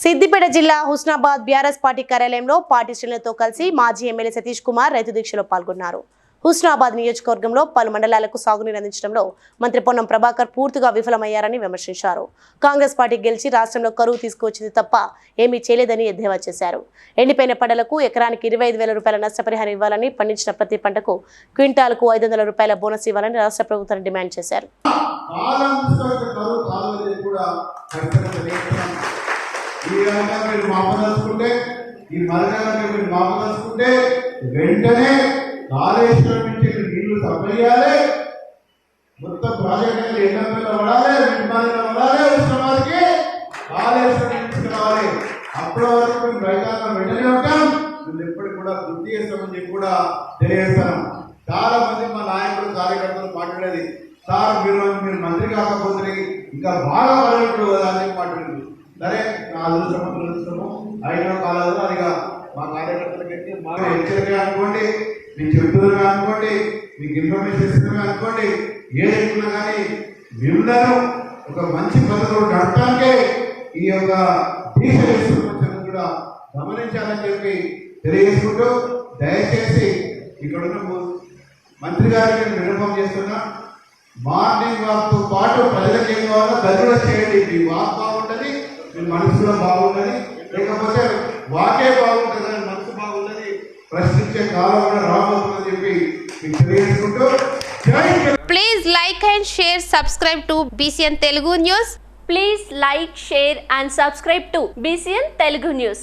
సిద్దిపేట జిల్లా Husnabad BRS party కార్యాలయంలో party శ్రేణులతో కలిసి మాజీ ఎమ్మెల్యే సతీష్ కుమార్ రైతు దీక్షలో పాల్గొన్నారు హుస్నాబాద్ నియోజకవర్గంలో పలు మండలాలకు సాగునీరు అందించడంలో మంత్రి పొన్నం ప్రభాకర్ పూర్తిగా విఫలమయ్యారని విమర్శించారు కాంగ్రెస్ పార్టీ గెలిచి రాష్ట్రంలో కరువు తీసుకువచ్చింది తప్ప ఏమీ చేయలేదని ఎద్దేవా చేశారు ఎండిపోయిన పంటలకు ఎకరానికి ఇరవై ఐదు వేల రూపాయల నష్టపరిహారం ఇవ్వాలని పండించిన ప్రతి పంటకు క్వింటాలకు ఐదు వందల రూపాయల బోనస్ ఇవ్వాలని రాష్ట్ర ప్రభుత్వం డిమాండ్ చేశారు ఈ విధంగా మీరు మాపదలుచుకుంటే ఈ మరగాలను మీరు మాపదలుచుకుంటే వెంటనే కాళేశ్వరం నుంచి నీళ్ళు తప్పేయాలి మొత్తం ప్రాజెక్ట్ ఎండపల్లి పడాలి విమానంలో పడాలి ఉష్ణవారికి కాళేశ్వరం తీసుకురావాలి అప్పటి వరకు మేము రైతాంగం వెంటనే ఉంటాం. మేము ఎప్పటికి కూడా వృద్ధి చేస్తామని చెప్పి కూడా తెలియజేస్తాను. చాలా మంది మా నాయకులు కార్యకర్తలు మాట్లాడేది సార్ మీరు మీరు మంత్రి కాకపోతే ఇంకా బాగా పడేటప్పుడు కదా అని మాట్లాడింది. సరే నా అదృష్టము దురదృష్టము అయిన కాలంలో అదిగా మా కార్యకర్తలకి మా హెచ్చరిక అనుకోండి మీ చెప్తున్నా అనుకోండి మీకు ఇన్ఫర్మేషన్ ఇస్తున్నా అనుకోండి ఏ చెప్తున్నా కానీ మిమ్మల్ని ఒక మంచి పద్ధతిలో నడటానికే ఈ యొక్క చేస్తున్న కూడా గమనించాలని చెప్పి తెలియజేసుకుంటూ దయచేసి ఇక్కడ ఉన్న మంత్రి గారికి నేను విన్నపం చేస్తున్నా. మార్నింగ్ వాక్తో పాటు ప్రజలకు ఏం కావాలో కూడా చేయండి. మీ వాక్ బాగుంటుంది మీ మనసు కూడా బాగుంటుంది లేకపోతే వాకే బాగుంటుంది కానీ మనసు బాగుంటుంది ప్రశ్నించే కాలం కూడా రాబోతుందని చెప్పి మీకు తెలియజేసుకుంటూ జై Telangana. Please like and share, subscribe to BCN Telugu News. Please like, share and subscribe to BCN Telugu News.